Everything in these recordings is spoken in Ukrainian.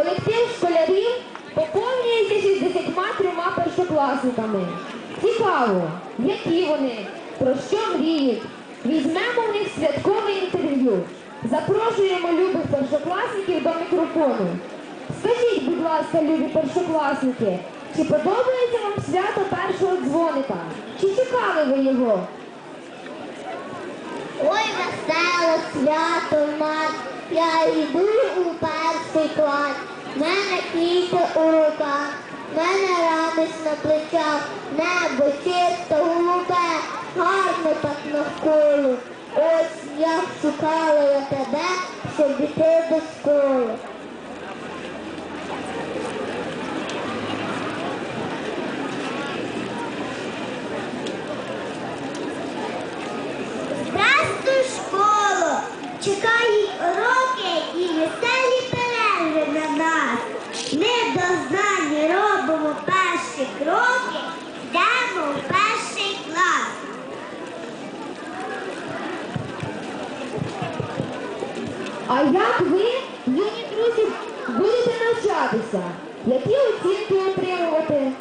Колектив школярів поповнюється 63 першокласниками. Цікаво, які вони, про що мріють. Візьмемо в них святкове інтерв'ю. Запрошуємо любих першокласників до мікрофону. Скажіть, будь ласка, любі першокласники, чи подобається вам свято першого дзвоника? Чи чекали ви його? Ой, весело свято в я йду В мене квіти у руках, мене радість на плечах, небо чисто голубе, гарно так навколо. Ось як шукала я тебе, щоб іти до школи. А як ви, юні друзі, будете навчатися? Які оцінки отримувати?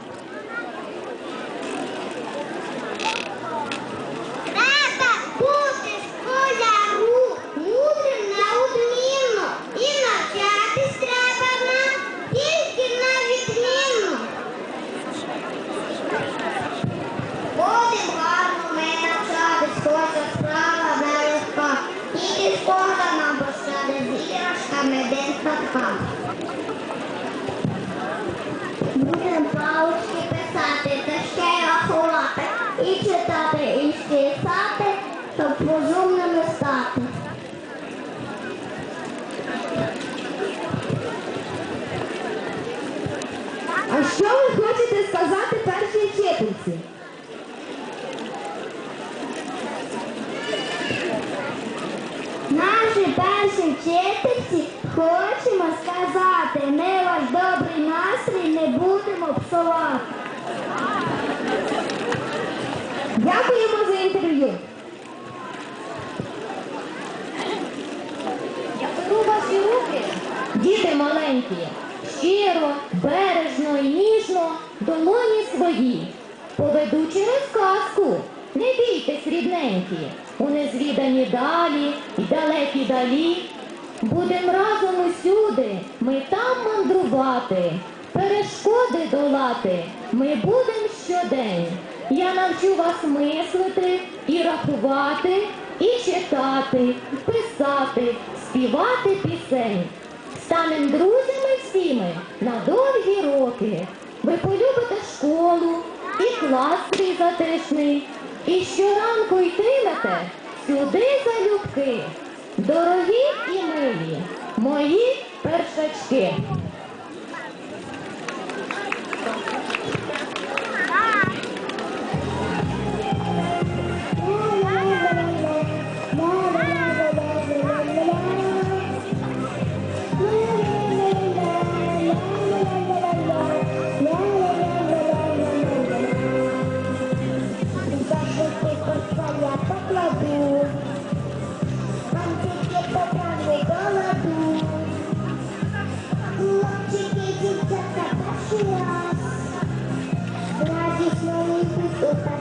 День. Будем писати, та ще й рахувати, і читати, і писати, щоб розумними стати. А що ви хочете сказати першій вчительці? Наші перші вчительці хочемо сказати, ми ваш добрий настрій не будемо псувати. Дякуємо за інтерв'ю. Я беру ваші руки, діти маленькі, щиро, бережно і ніжно долоні свої. Поведу через казку, не бійтесь, рідненькі, у незвідані далі й далекі далі. Будем разом усюди, ми там мандрувати, перешкоди долати, ми будем щодень. Я навчу вас мислити і рахувати, і читати, писати, співати пісень. Станем друзями всіми на довгі роки. Ви полюбите школу і клас свій затишний. І щоранку йтимете сюди залюбки. Дорогі і милі, мої першачки.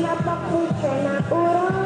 na papucze good urok.